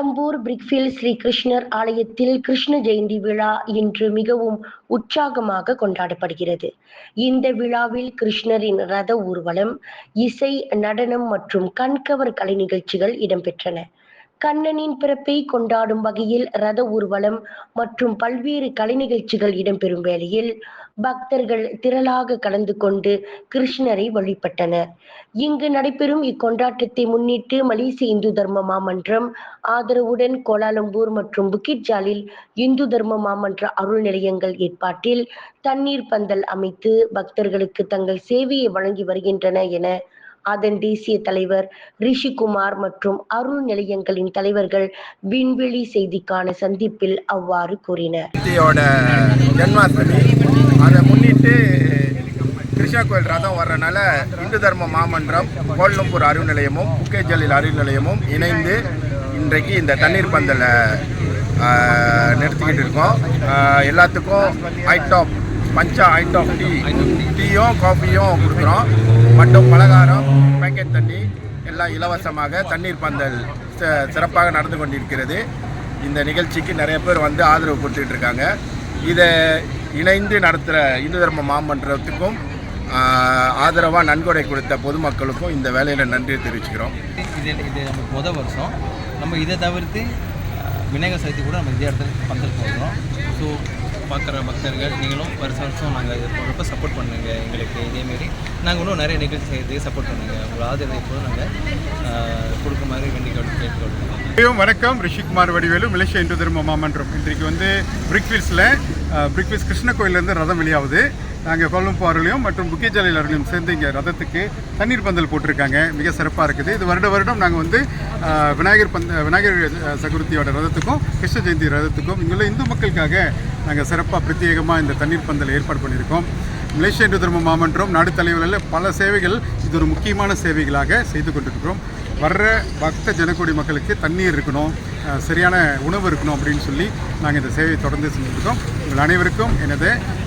Kuala Lumpur பிரிக்ஃபீல்ட் Sri கிருஷ்ணர் ஆலயத்தில் கிருஷ்ண ஜெயந்தி விழா இன்று மிகவும் உற்சாகமாக கொண்டாடப்படுகிறது. இந்த விழாவில் கிருஷ்ணரின் ரத ஊர்வலம் இசை நடனம் மற்றும் கண்கவர் கலை நிகழ்ச்சிகள் இடம்பெற்றன. கண்ணனின் பிறப்பை கொண்டாடும் வகையில் ரத ஊர்வலம் மற்றும் பல்வேறு கலை நிகழ்ச்சிகள் இடம்பெறும் வேளையில் பக்தர்கள் திரளாக கலந்து கொண்டு கிருஷ்ணரை வழிபட்டனர். இங்கு நடைபெறும் இக்கொண்டாட்டத்தை முன்னிட்டு மலேசிய இந்து தர்ம மாமன்றம் ஆதரவுடன் கோலாலம்பூர் மற்றும் புக்கிட் ஜாலில் இந்து தர்ம மாமன்ற அருள் நிலையங்கள் ஏற்பாட்டில் தண்ணீர் பந்தல் அமைத்து பக்தர்களுக்கு தங்கள் சேவையை வழங்கி வருகின்றன என அதன் தேசிய தலைவர் ரிஷிகுமார் மற்றும் அருள் நிலையங்களின் தலைவர்கள் விண்வெளி செய்திக்கான சந்திப்பில் அவ்வாறு கூறினர். ஜெயந்தியோட ஜென்மாஷ்டமி. அதை முன்னிட்டு கிருஷ்ணா கோயில் ரதம் வர்றனால இந்து தர்ம மாமன்றம் கோலம்பூர் அருள் நிலையமும் புக்கேஜலில் அருள் நிலையமும் இணைந்து இன்றைக்கு இந்த தண்ணீர் பந்தலை நிறுத்திக்கிட்டு இருக்கோம். எல்லாத்துக்கும் எல்லாத்துக்கும் ஐட்டாப் பஞ்சா ஐட்டாப் டீ டீயும் காஃபியும் கொடுக்குறோம். மற்றும் பலகாரம் பேக்கெட் தண்ணி எல்லாம் இலவசமாக தண்ணீர் பந்தல் ச- சிறப்பாக நடந்து கொண்டிருக்கிறது. இந்த நிகழ்ச்சிக்கு நிறைய பேர் வந்து ஆதரவு கொடுத்துட்டு இருக்காங்க. இதை இணைந்து நடத்துகிற இந்து தர்ம மாமன்றத்துக்கும் ஆதரவாக நன்கொடை கொடுத்த பொதுமக்களுக்கும் இந்த வேலையில் நன்றி தெரிவிச்சுக்கிறோம். இது இது நம்ம முத வருஷம். நம்ம இதை தவிர்த்து விநாயகர் சதுர்த்தி கூட நம்ம இதே இடத்துல பந்தல் போடுறோம். ஸோ பார்க்குற பக்தர்கள் நீங்களும் வருஷம் வருஷம் நாங்கள் இது போடுறப்ப சப்போர்ட் பண்ணுங்க எங்களுக்கு. இதேமாரி நாங்கள் இன்னும் நிறைய நிகழ்ச்சி செய்யறதுக்கு சப்போர்ட் பண்ணுங்க. உங்கள் ஆதரவை கூட நாங்கள் கொடுக்க மாதிரி வேண்டிக்கொண்டு கேட்டுக்கொள்கிறோம். வணக்கம். ரிஷிகுமார் வடிவேலு மலேசியா இந்து தர்ம மாமன்றம் இன்றைக்கு வந்து பிரிக்ஃபீல்ஸில் பிரிக்ஃபீல்ஸ் கிருஷ்ண கோயிலேருந்து ரதம் வெளியாகுது. நாங்கள் கொல்லம்பு அருளையும் மற்றும் புக்கிஜாலையில் அருளையும் சேர்ந்து இங்கே ரதத்துக்கு தண்ணீர் பந்தல் போட்டிருக்காங்க. மிக சிறப்பாக இருக்குது. இது வருட வருடம் நாங்கள் வந்து விநாயகர் பந்த விநாயகர் சதுர்த்தியோட ரதத்துக்கும் கிருஷ்ண ஜெயந்தி ரதத்துக்கும் இங்குள்ள இந்து மக்களுக்காக நாங்கள் சிறப்பாக பிரத்யேகமாக இந்த தண்ணீர் பந்தல் ஏற்பாடு பண்ணியிருக்கோம். மலேசிய இந்து தர்ம மாமன்றம் நாடு தலைவர்களில் பல சேவைகள் இது ஒரு முக்கியமான சேவைகளாக செய்து கொண்டிருக்கிறோம். வர்ற பக்த ஜனக்கூடி மக்களுக்கு தண்ணீர் இருக்கணும் சரியான உணவு இருக்கணும் அப்படின்னு சொல்லி நாங்கள் இந்த சேவையை தொடர்ந்து செஞ்சுருக்கோம். உங்கள் அனைவருக்கும் எனது